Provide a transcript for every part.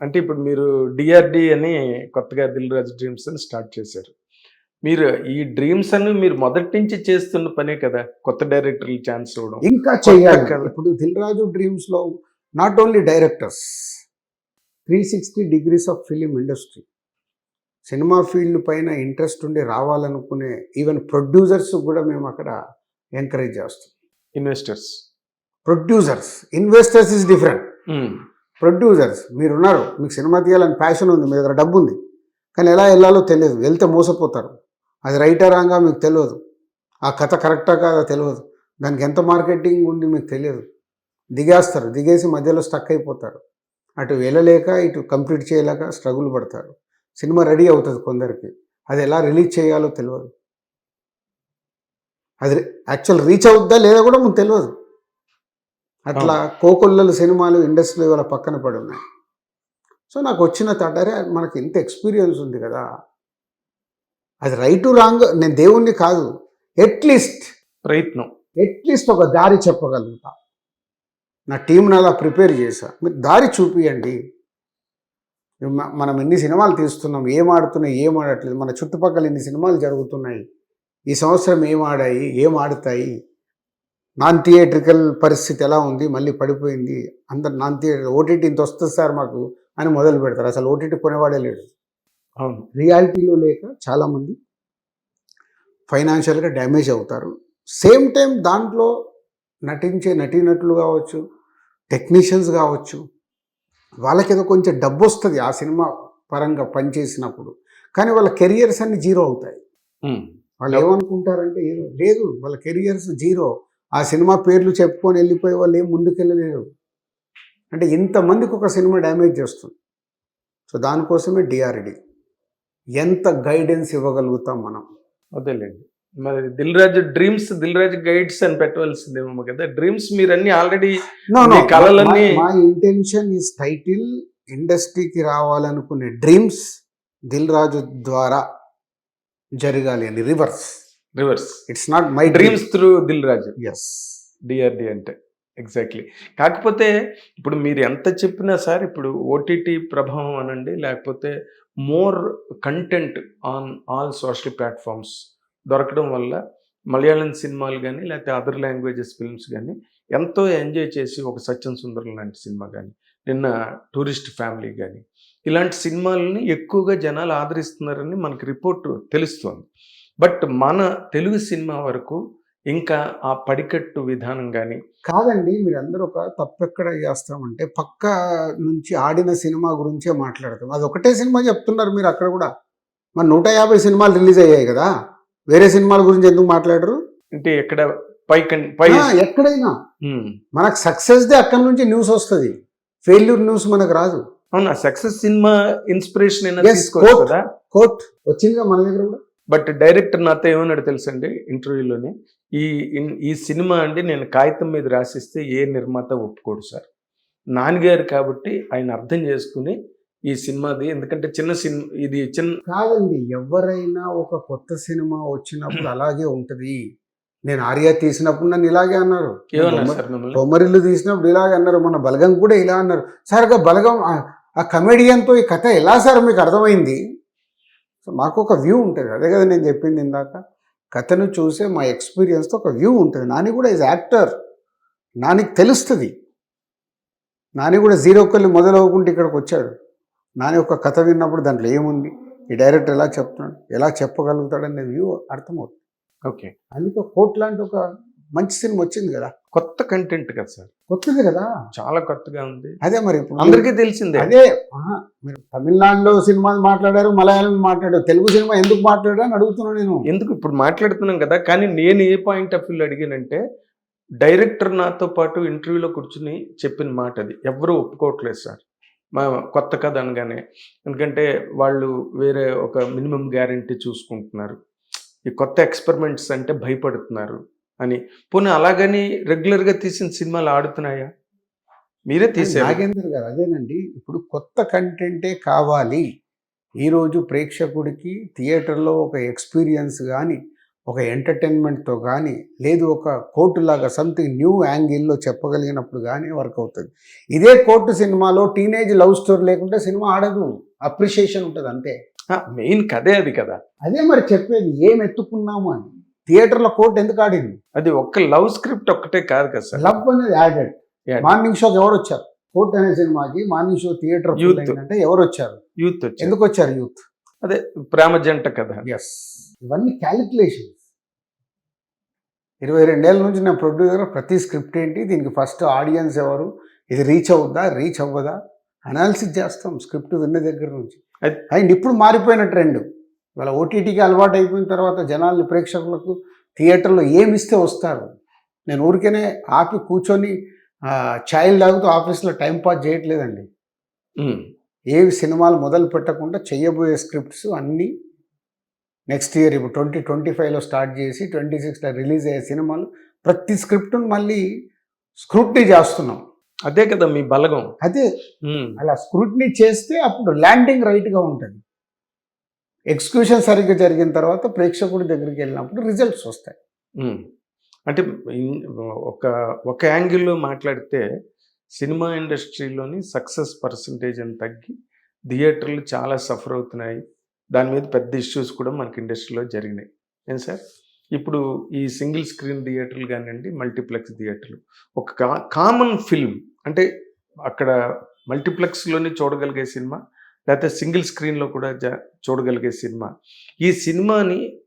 అంటే ఇప్పుడు మీరు డిఆర్డి అని కొత్తగా దిల్ రాజు డ్రీమ్స్ అని స్టార్ట్ చేశారు. మీరు ఈ డ్రీమ్స్ అని మీరు మొదటి నుంచి చేస్తున్న పనే కదా కొత్త డైరెక్టర్లు ఛాన్స్ ఇవ్వడం. ఇంకా చెయ్యాలి కథ. ఇప్పుడు Dil Raju డ్రీమ్స్లో not only directors three sixty degrees of film industry cinema field పైన ఇంట్రెస్ట్ ఉండి రావాలనుకునే ఈవెన్ ప్రొడ్యూసర్స్ కూడా మేము అక్కడ ఎంకరేజ్ చేస్తాం investors producers investors is different producers మీరున్నారు మీకు సినిమా తీయాలని ప్యాషన్ ఉంది మీ దగ్గర డబ్బు ఉంది కానీ ఎలా వెళ్ళాలో తెలియదు వెళ్తే మోసపోతారు. అది రైటా రాంగా మీకు తెలియదు. ఆ కథ కరెక్టా కాదా తెలియదు. దానికి ఎంత మార్కెటింగ్ ఉంది మీకు తెలియదు. దిగేస్తారు దిగేసి మధ్యలో స్టక్ అయిపోతారు. అటు వెళ్ళలేక ఇటు కంప్లీట్ చేయలేక స్ట్రగుల్ పడతారు. సినిమా రెడీ అవుతుంది కొందరికి. అది ఎలా రిలీజ్ చేయాలో తెలియదు. అది యాక్చువల్ రీచ్ అవుద్దా లేదా కూడా మీకు తెలియదు. అట్లా కోకొల్లలు సినిమాలు ఇండస్ట్రీ వాళ్ళ పక్కన పడి ఉన్నాయి. సో నాకు వచ్చిన తటరే మనకి ఇంత ఎక్స్పీరియన్స్ ఉంది కదా. అది రైట్ రాంగ్ నేను దేవుణ్ణి కాదు. ఎట్లీస్ట్ ప్రయత్నం. ఎట్లీస్ట్ ఒక దారి చెప్పగలుగుతా. నా టీంని అలా ప్రిపేర్ చేశా. మీరు దారి చూపియండి. మనం ఎన్ని సినిమాలు తీస్తున్నాం ఏం ఆడుతున్నాయి ఏం ఆడట్లేదు మన చుట్టుపక్కల ఇన్ని సినిమాలు జరుగుతున్నాయి ఈ సంవత్సరం ఏం ఆడాయి ఏం ఆడుతాయి నాన్ థియేట్రికల్ పరిస్థితి ఎలా ఉంది? మళ్ళీ పడిపోయింది. అందరు నాన్ థియేటర్ ఓటీటీ ఇంత వస్తుంది సార్ మాకు అని మొదలు పెడతారు. అసలు ఓటీటీ కొనేవాడే లేడు. అవును. రియాలిటీలో లేక చాలామంది ఫైనాన్షియల్గా డ్యామేజ్ అవుతారు. సేమ్ టైం దాంట్లో నటించే నటీనటులు కావచ్చు టెక్నీషియన్స్ కావచ్చు వాళ్ళకి ఏదో కొంచెం డబ్బు వస్తుంది ఆ సినిమా పరంగా పనిచేసినప్పుడు. కానీ వాళ్ళ కెరియర్స్ అన్ని జీరో అవుతాయి. వాళ్ళు ఏమనుకుంటారంటే ఏదో లేదు వాళ్ళ కెరియర్స్ జీరో. ఆ సినిమా పేర్లు చెప్పుకొని వెళ్ళిపోయి వాళ్ళు ఏం ముందుకెళ్ళలేరు. అంటే ఇంతమందికి ఒక సినిమా డ్యామేజ్ చేస్తుంది. సో దానికోసమే డిఆర్డి ఎంత గైడెన్స్ ఇవ్వగలుగుతాం మనం? అదేలేండి మరి దిల్ రాజు డ్రీమ్స్ దిల్ రాజు గైడ్స్ అని పెట్టవలసిందేమో కదా. డ్రీమ్స్ మీరు అన్ని ఆల్రెడీ నో మీ కలలన్నీ- మా ఇంటెన్షన్ ఈస్ టైటిల్ ఇండస్ట్రీకి రావాలనుకునే డ్రీమ్స్ దిల్ రాజు ద్వారా జరగాలి అని reverse reverse it's not my dreams through Dil Raju S DRD అంటే. ఎగ్జాక్ట్లీ కాకపోతే ఇప్పుడు మీరు ఎంత చెప్పినా సార్ ఇప్పుడు ఓటీటీ ప్రభావం అనండి లేకపోతే more content on all social platforms దొరకడం వల్ల మలయాళం సినిమాలు కానీ లేకపోతే అదర్ లాంగ్వేజెస్ ఫిల్మ్స్ కానీ ఎంతో ఎంజాయ్ చేసి ఒక సత్యం సుందరం లాంటి సినిమా కానీ నిన్న టూరిస్ట్ ఫ్యామిలీ కానీ ఇలాంటి సినిమాలని ఎక్కువగా జనాలు ఆదరిస్తున్నారని మనకి రిపోర్ట్ తెలుస్తోంది. బట్ మన తెలుగు సినిమా వరకు ఇంకా ఆ పడికట్టు విధానం కానీ కాదండి మీరందరూ ఒక తప్పు ఎక్కడ చేస్తామంటే పక్క నుంచి ఆడిన సినిమా గురించే మాట్లాడతాం. అది ఒకటే సినిమా చెప్తున్నారు మీరు అక్కడ కూడా. మరి నూట యాభై సినిమాలు రిలీజ్ అయ్యాయి కదా. వేరే సినిమాల గురించి ఎందుకు మాట్లాడరు? అంటే ఎక్కడ పై పై ఎక్కడైనా. మనకు సక్సెస్ దే అక్కడ నుంచి న్యూస్ వస్తుంది. ఫెయిల్యూర్ న్యూస్ మనకు రాదు. అవునా సక్సెస్ సినిమా ఇన్స్పిరేషన్ కోర్ట్ వచ్చిందిగా మన దగ్గర కూడా? బట్ డైరెక్టర్ నాతో ఏమన్నాడు తెలుసండి ఇంటర్వ్యూలోనే? ఈ ఈ సినిమా అండి నేను కాగితం మీద రాసిస్తే ఏ నిర్మాత ఒప్పుకోడు సార్. నాన్నగారు కాబట్టి ఆయన అర్థం చేసుకుని ఈ సినిమాది ఎందుకంటే చిన్న సినిమా ఇది చిన్న కాదండి ఎవరైనా ఒక కొత్త సినిమా వచ్చినప్పుడు అలాగే ఉంటది. నేను ఆర్య తీసినప్పుడు నన్ను ఇలాగే అన్నారు. బొమ్మరిల్లు తీసినప్పుడు ఇలాగే అన్నారు. మన బలగం కూడా ఇలా అన్నారు. సార్ ఇక బలగం ఆ- ఆ కమెడియన్తో ఈ కథ ఎలా సార్ మీకు అర్థమైంది? సో మాకు ఒక వ్యూ ఉంటుంది. అదే కదా నేను చెప్పింది ఇందాక. కథను చూసే మా ఎక్స్పీరియన్స్తో ఒక వ్యూ ఉంటుంది. నాని కూడా ఈజ్ యాక్టర్ నానికి తెలుస్తుంది. నాని కూడా జీరో కల్లి మొదలవ్వకుంటే ఇక్కడికి వచ్చాడు. నాని ఒక కథ విన్నప్పుడు దాంట్లో ఏముంది? ఈ డైరెక్టర్ ఎలా చెప్తున్నాడు? ఎలా చెప్పగలుగుతాడనే వ్యూ అర్థమవుతుంది. ఓకే. అందుకే కోట్ లాంటి ఒక మంచి సినిమా వచ్చింది కదా? కొత్త కంటెంట్ కదా సార్. కొత్తది కదా? చాలా కొత్తగా ఉంది. అదే మరి ఇప్పుడు అందరికీ తెలిసిందే. అదే మీరు తమిళనాడులో సినిమా మాట్లాడారు మలయాళం మాట్లాడారు తెలుగు సినిమా ఎందుకు మాట్లాడారు అని అడుగుతున్నాను నేను. ఎందుకు ఇప్పుడు మాట్లాడుతున్నాం కదా? కానీ నేను ఏ పాయింట్ ఆఫ్ వ్యూలో అడిగానంటే డైరెక్టర్ నాతో పాటు ఇంటర్వ్యూలో కూర్చుని చెప్పిన మాట అది. ఎవరు ఒప్పుకోవట్లేదు సార్. మా కొత్త కథ అనగానే. ఎందుకంటే వాళ్ళు వేరే ఒక మినిమం గ్యారంటీ చూసుకుంటున్నారు. ఈ కొత్త ఎక్స్పెరిమెంట్స్ అంటే భయపడుతున్నారు. అని. పోనీ అలాగని రెగ్యులర్గా తీసిన సినిమాలు ఆడుతున్నాయా? మీరే తీసారు నాగేందర్ గారు అదేనండి. ఇప్పుడు కొత్త కంటెంటే కావాలి. ఈరోజు ప్రేక్షకుడికి థియేటర్లో ఒక ఎక్స్పీరియన్స్ కానీ ఒక ఎంటర్టైన్మెంట్తో కానీ లేదు ఒక కోర్టు లాగా సంథింగ్ న్యూ యాంగిల్లో చెప్పగలిగినప్పుడు కానీ వర్క్ అవుతుంది. ఇదే కోర్టు సినిమాలో టీనేజ్ లవ్ స్టోరీ లేకుంటే సినిమా ఆడదు. అప్రిషియేషన్ ఉంటుంది అంతే. మెయిన్ కథే అది కదా. అదే మరి చెప్పేది. ఏం ఎత్తుకున్నాము అని. థియేటర్లో కోర్టు ఎందుకు ఆడింది? అది ఒక్క లవ్ స్క్రిప్ట్ ఒక్కటే కాదు కదా సార్. లవ్ అనేది యాడెడ్. మార్నింగ్ షోకి ఎవరు వచ్చారు? కోర్ట్ అనే సినిమాకి మార్నింగ్ షో థియేటర్ Youth. అంటే ఎవరు వచ్చారు? యూత్ ఎందుకు వచ్చారు యూత్? అదే ప్రేమ జంట కథ ఎస్ ఇవన్నీ క్యాలిక్యులేషన్స్ ఇరవై రెండేళ్ళ నుంచి నేను ప్రొడ్యూసర్ ప్రతి స్క్రిప్ట్ ఏంటి? దీనికి ఫస్ట్ ఆడియన్స్ ఎవరు? ఇది రీచ్ అవుద్దా? రీచ్ అవ్వదా? అనాలిసిస్ చేస్తాం స్క్రిప్ట్ విన్న దగ్గర నుంచి. అండ్ ఇప్పుడు మారిపోయిన ట్రెండ్ ఇవాళ ఓటీటీకి అలవాటు అయిపోయిన తర్వాత జనాల్ని ప్రేక్షకులకు థియేటర్లో ఏమి ఇస్తే వస్తారు. నేను ఊరికేనే ఆపి కూర్చొని ఛాయలు తాగుతూ ఆఫీస్లో టైం పాస్ చేయట్లేదండి. ఏవి సినిమాలు మొదలు పెట్టకుండా చెయ్యబోయే స్క్రిప్ట్స్ అన్నీ నెక్స్ట్ ఇయర్ ఇప్పుడు ట్వంటీ ట్వంటీ ఫైవ్లో స్టార్ట్ చేసి ట్వంటీ సిక్స్లో రిలీజ్ అయ్యే సినిమాలు ప్రతి స్క్రిప్ట్ను మళ్ళీ స్క్రూట్నీ చేస్తున్నాం. అదే కదా మీ బలగం. అదే. అలా స్క్రూట్నీ చేస్తే అప్పుడు ల్యాండింగ్ రైట్గా ఉంటుంది. ఎగ్జిక్యూషన్ సరిగ్గా జరిగిన తర్వాత ప్రేక్షకుడి దగ్గరికి వెళ్ళినప్పుడు రిజల్ట్స్ వస్తాయి. అంటే ఒక ఒక యాంగిల్లో మాట్లాడితే సినిమా ఇండస్ట్రీలోని సక్సెస్ పర్సంటేజ్ అని తగ్గి థియేటర్లు చాలా సఫర్ అవుతున్నాయి. దాని మీద పెద్ద ఇష్యూస్ కూడా మనకి ఇండస్ట్రీలో జరిగినాయి. ఏం సార్? ఇప్పుడు ఈ సింగిల్ స్క్రీన్ థియేటర్లు కానివ్వండి మల్టీప్లెక్స్ థియేటర్లు. ఒక కా కామన్ ఫిల్మ్ అంటే అక్కడ మల్టీప్లెక్స్లోనే చూడగలిగే సినిమా లేకపోతే సింగిల్ స్క్రీన్లో కూడా జ- చూడగలిగే సినిమా. ఈ సినిమాని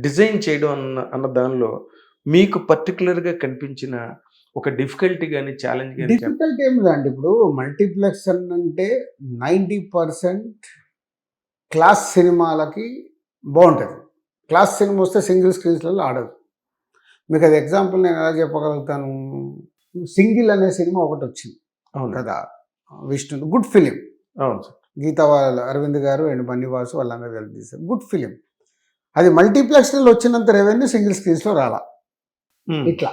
డిజైన్ చేయడం అన్న అన్న దానిలో మీకు పర్టికులర్గా కనిపించిన ఒక డిఫికల్టీ కానీ ఛాలెంజ్ కానీ డిఫికల్ట్ ఏమి లేదండి. ఇప్పుడు మల్టీప్లెక్స్ అంటే నైంటీ పర్సెంట్ క్లాస్ సినిమాలకి బాగుంటుంది. క్లాస్ సినిమా వస్తే సింగిల్ స్క్రీన్స్లలో ఆడదు. మీకు అది ఎగ్జాంపుల్ నేను ఎలా చెప్పగలుగుతాను? సింగిల్ అనే సినిమా ఒకటి వచ్చింది అవును. కదా? Vishnu good film. అవును సార్. గీతా వాళ్ళ అరవింద్ గారు అండ్ బన్నీవాసు వాళ్ళందరూ కలిసి తీశారు. Good film. అది మల్టీప్లెక్స్లో వచ్చినంత రెవెన్యూ సింగిల్ స్క్రీన్స్లో రాలా. ఇట్లా.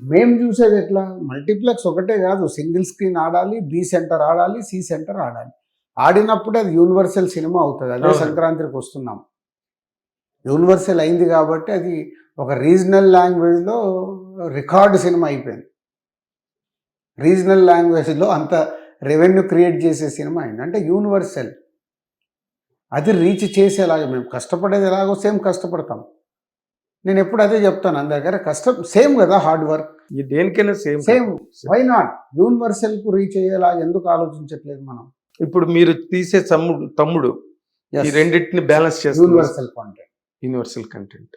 మేము చూసేది ఎట్లా? మల్టీప్లెక్స్ ఒకటే కాదు. సింగిల్ స్క్రీన్ ఆడాలి బి సెంటర్ ఆడాలి సి సెంటర్ ఆడాలి. ఆడినప్పుడు అది యూనివర్సల్ సినిమా అవుతుంది. అదే. సంక్రాంతికి వస్తున్నాం. యూనివర్సల్ అయింది కాబట్టి అది ఒక రీజనల్ లాంగ్వేజ్లో రికార్డు సినిమా అయిపోయింది. రీజనల్ లాంగ్వేజ్లో అంత రెవెన్యూ క్రియేట్ చేసే సినిమా అయింది. అంటే యూనివర్సల్ అది రీచ్ చేసేలాగా మేము కష్టపడేది ఎలాగో సేమ్ కష్టపడతాం. నేను ఎప్పుడు అదే చెప్తాను అందరికీ కష్టం సేమ్ కదా హార్డ్ వర్క్ దేనికైనా సేమ్ సేమ్ వై నాట్ యూనివర్సల్కు రీచ్ అయ్యేలా ఎందుకు ఆలోచించట్లేదు మనం? ఇప్పుడు మీరు తీసే తమ్ముడు తమ్ముడు ఈ రెండింటిని బ్యాలెన్స్ చేస్తుంది universal content universal content